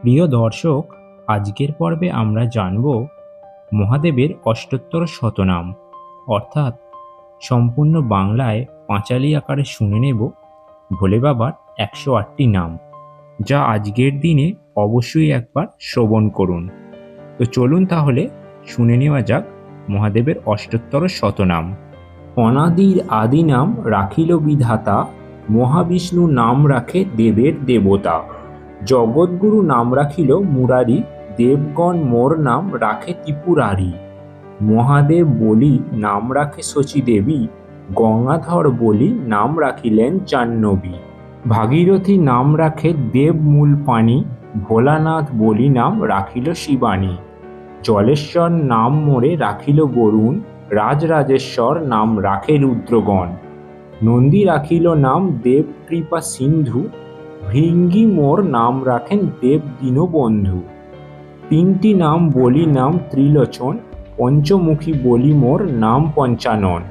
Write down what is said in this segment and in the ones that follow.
প্রিয় দর্শক, আজকের পর্বে আমরা জানব মহাদেবের অষ্টোত্তর শতনাম। অর্থাৎ সম্পূর্ণ বাংলায় পাঁচালি আকারে শুনে নেব ভোলে বাবার একশো আটটি নাম, যা আজকের দিনে অবশ্যই একবার শ্রবণ করুন। তো চলুন তাহলে শুনে নেওয়া যাক মহাদেবের অষ্টোত্তর শতনাম। অনাদির আদি নাম রাখিল বিধাতা, মহাবিষ্ণু নাম রাখে দেবের দেবতা। জগৎগুরু নাম রাখিল মুরারি, দেবগণ মোর নাম রাখে ত্রিপুরারি। মহাদেব বলি, নাম রাখে শচী দেবী। গঙ্গাধর বলি, নাম রাখিলেন চান্নবী। ভাগীরথী নাম রাখে দেব মূল পানি ভোলানাথ বলি, নাম রাখিল শিবানী। জলেশ্বর নাম মোরে রাখিল বরুণ। রাজরাজেশ্বর নাম রাখে রুদ্রগণ। নন্দী রাখিল নাম দেব কৃপা সিন্ধু। ভৃঙ্গি মোর নাম রাখেন দেব দীনবন্ধু। তিনটি নাম বলি নাম ত্রিলোচন, পঞ্চমুখী বলি মোর নাম পঞ্চানন।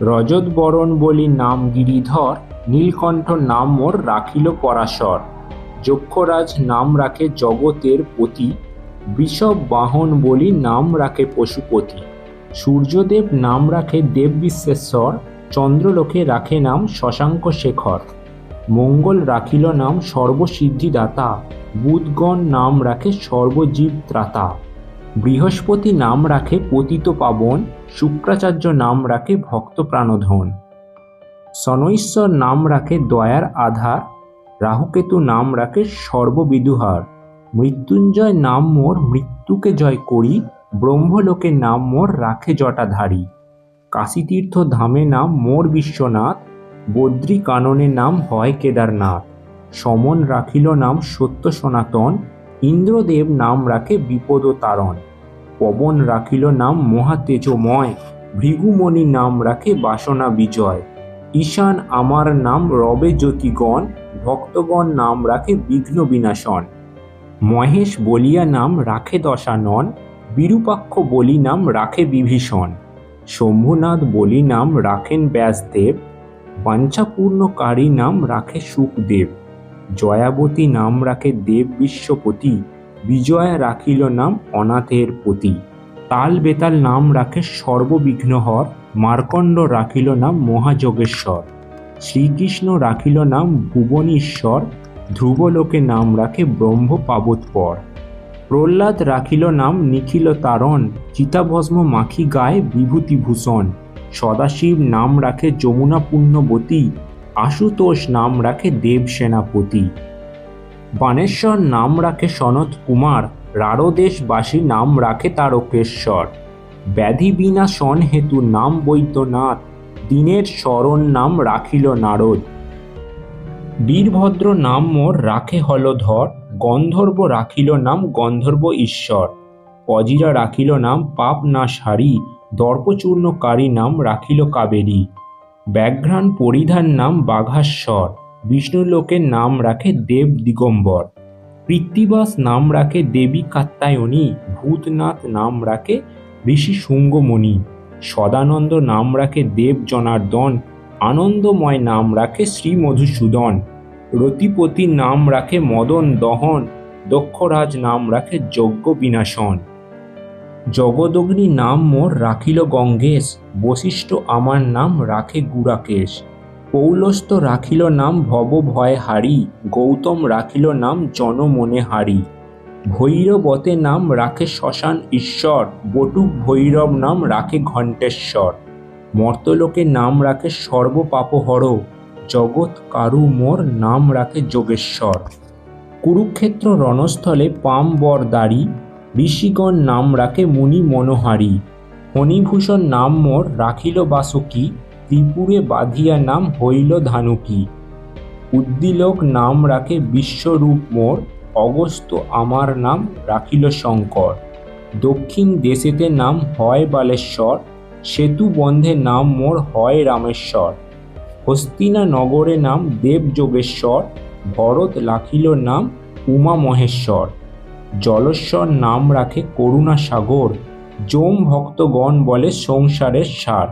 রজত বরণ বলি নাম গিরিধর, নীলকণ্ঠ নাম মোর রাখিল পরাশর। যক্ষরাজ নাম রাখে জগতের পতি বিষব বাহন বলি নাম রাখে পশুপতি। সূর্যদেব নাম রাখে দেব বিশ্বেশ্বর, চন্দ্রলোকে রাখে নাম শশাঙ্ক শেখর। মঙ্গল রাখিল নাম সর্বসিদ্ধিদাতা, বুধগণ নাম রাখে সর্বজীব ত্রাতা বৃহস্পতি নাম রাখে পতিত পাবন, শুক্রাচার্য নাম রাখে ভক্ত প্রাণধন। সনৈশ্বর নাম রাখে দয়ার আধার, রাহুকেতু নাম রাখে সর্ববিদুহার। মৃত্যুঞ্জয় নাম মোর মৃত্যুকে জয় করি ব্রহ্মলোকে নাম মোর রাখে জটাধারী। কাশীতীর্থ ধামে নাম মোর বিশ্বনাথ বদ্রী কাননে নাম হয় কেদারনাথ। সমন রাখিল নাম সত্য সনাতন, ইন্দ্রদেব নাম রাখে বিপদ তারণ পবন রাখিল নাম মহাতেজময়, ভৃগুমণি নাম রাখে বাসনা বিজয় ঈশান আমার নাম রবে জ্যোতিগণ, ভক্তগণ নাম রাখে বিঘ্ন বিনাশন মহেশ বলিয়া নাম রাখে দশানন, বিরূপাক্ষ বলি নাম রাখে বিভীষণ। শম্ভুনাথ বলি নাম রাখেন ব্যাসদেব বাঞ্ছাপূর্ণকারী নাম রাখে সুখদেব। জয়াবতী নাম রাখে দেব বিশ্বপতি। বিজয়া রাখিল নাম অনাথের পতি। তাল বেতাল নাম রাখে সর্ববিঘ্নহর। মার্কণ্ড রাখিল নাম মহাযোগেশ্বর। শ্রীকৃষ্ণ রাখিল নাম ভুবনীশ্বর। ধ্রুবলোকে নাম রাখে ব্রহ্ম পাবৎপর প্রহ্লাদ রাখিল নাম নিখিল তারণ চিতাভস্ম মাখি গায়ে বিভূতিভূষণ। সদাশিব নাম রাখে যমুনা পুণ্যবতী, আশুতোষ নাম রাখে দেব সেনাপতি বানেশ্বর নাম রাখে সনত কুমার, রারদেশবাসী নাম রাখে তারকেশ্বর। ব্যাধি বিনাশন হেতু নাম বৈদ্যনাথ, দিনের স্মরণ নাম রাখিল নারদ। বীরভদ্র নাম মোর রাখে হলধর, গন্ধর্ব রাখিল নাম গন্ধর্ব ঈশ্বর। অজিরা রাখিল নাম পাপ নাশহারি দর্পচূর্ণকারী নাম রাখিল কাবেরী। ব্যাঘ্রাণ পরিধান নাম বাঘাস্বর বিষ্ণুলোকের নাম রাখে দেব দিগম্বর। কৃত্তিবাস নাম রাখে দেবী কাত্তায়নী ভূতনাথ নাম রাখে ঋষি শুঙ্গমণি। সদানন্দ নাম রাখে দেব জনার্দন। আনন্দময় নাম রাখে শ্রী মধুসূদন। রতিপতি নাম রাখে মদন দহন। দক্ষরাজ নাম রাখে যজ্ঞ বিনাশন জগদগ্নি নাম মোর রাখিল গঙ্গেশ, বশিষ্ঠ আমার নাম রাখে গুড়াকেশ পৌলস্ত রাখিল নাম ভব ভয় হারি, গৌতম রাখিল নাম জনমনে হারি। ভৈরবতে নাম রাখে শ্মশান ঈশ্বর, বটুক ভৈরব নাম রাখে ঘণ্টেশ্বর। মর্তলোকে নাম রাখে সর্বপাপহর, জগৎ কারু মোর নাম রাখে যোগেশ্বর। কুরুক্ষেত্র রণস্থলে পাম বর দাড়ি ঋষিগণ নাম রাখে মুনি মনোহারী। ফণিভূষণ নাম মোর রাখিল বাসুকি, ত্রিপুরে বাঁধিয়া নাম হইল ধানুকি। উদ্দিলোক নাম রাখে বিশ্বরূপ মোর, অগস্ত আমার নাম রাখিল শঙ্কর। দক্ষিণ দেশেতে নাম হয় বালেশ্বর, সেতু বন্ধে নাম মোর হয় রামেশ্বর। হস্তিনা নগরে নাম দেব যোগেশ্বর, ভরত লাখিল নাম উমা মহেশ্বর। জলেশ্বর নাম রাখে করুণা সাগর, যম ভক্তগণ বলে সংসারের সার।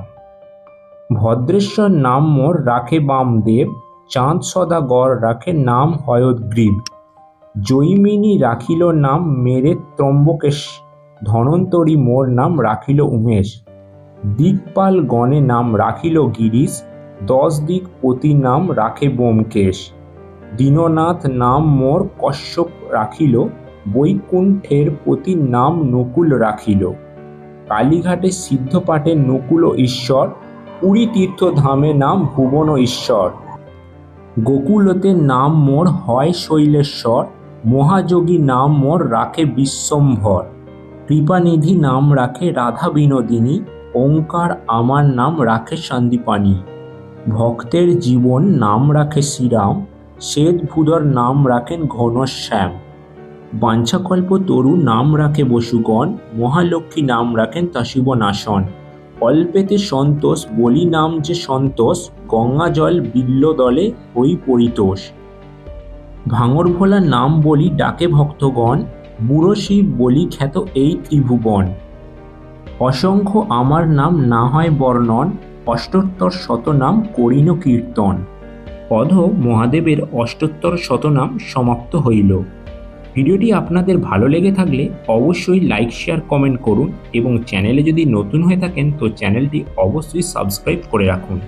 ভদ্রেশ্বর নাম মোর রাখে বামদেব, চাঁদ সদাগর রাখে নাম হয়গ্রীব জৈমিনী রাখিল নাম মেরে ত্রম্বকেশ, ধনন্তরী মোর নাম রাখিল উমেশ। দিকপাল গণে নাম রাখিল গিরিশ, দশ দিক পতি নাম রাখে বোমকেশ দীননাথ নাম মোর কশ্যপ রাখিল বৈকুণ্ঠের প্রতি নাম নকুল রাখিল। কালীঘাটে সিদ্ধপাঠে নকুল ঈশ্বর, পুরী তীর্থধামে নাম ভুবন ঈশ্বর। গোকুলতে নাম মোর হয় শৈলেশ্বর, মহাযোগী নাম মোর রাখে বিশ্বম্ভর। কৃপানিধি নাম রাখে রাধা বিনোদিনী, ওঙ্কার আমার নাম রাখে সন্দীপানি ভক্তের জীবন নাম রাখে শ্রীরাম, শ্বেতভূধর নাম রাখেন ঘনশ্যাম। বাঞ্ছাকল্প তরু নাম রাখে বসুগণ, মহালক্ষ্মী নাম রাখেন তাসিব নাশন অল্পেতে সন্তোষ, বলি নাম যে সন্তোষ, গঙ্গা জল বিল্ল দলে হই পরিতোষ। ভাঙর ভোলা নাম বলি ডাকে ভক্তগণ, বুড়ো শিব বলি খ্যাত এই ত্রিভুবন। অসংখ্য আমার নাম না হয় বর্ণন, অষ্টোত্তর শতনাম করিন কীর্তন। অধ মহাদেবের অষ্টোত্তর শতনাম সমাপ্ত হইল। ভিডিওটি আপনাদের ভালো লেগে থাকলে অবশ্যই লাইক শেয়ার কমেন্ট করুন এবং চ্যানেলে যদি নতুন হয়ে থাকেন তো চ্যানেলটি অবশ্যই সাবস্ক্রাইব করে রাখুন।